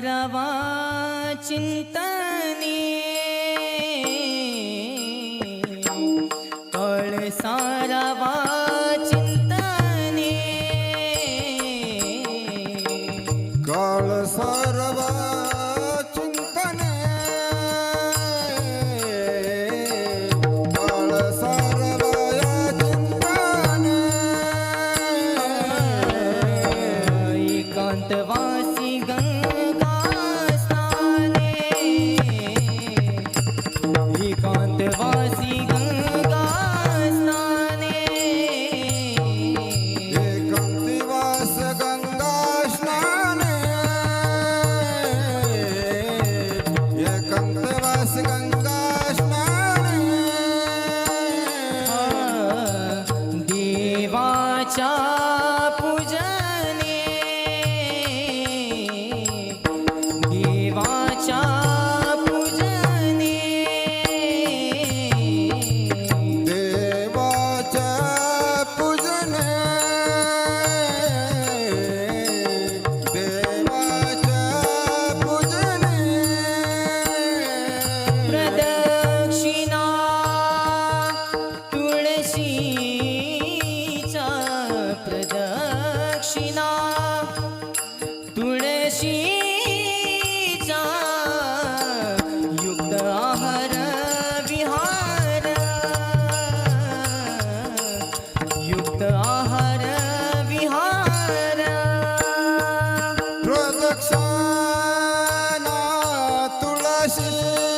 करावा चिंतने. कळ सारावा चिंतने. काळ सारावा चिंतने. काळ सारावा चिंतने. एकांतवासी Mexican तुळशीचा युक्त आहार विहार युक्त विहार। प्रदक्षिणा तुळशी।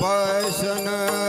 પૈસના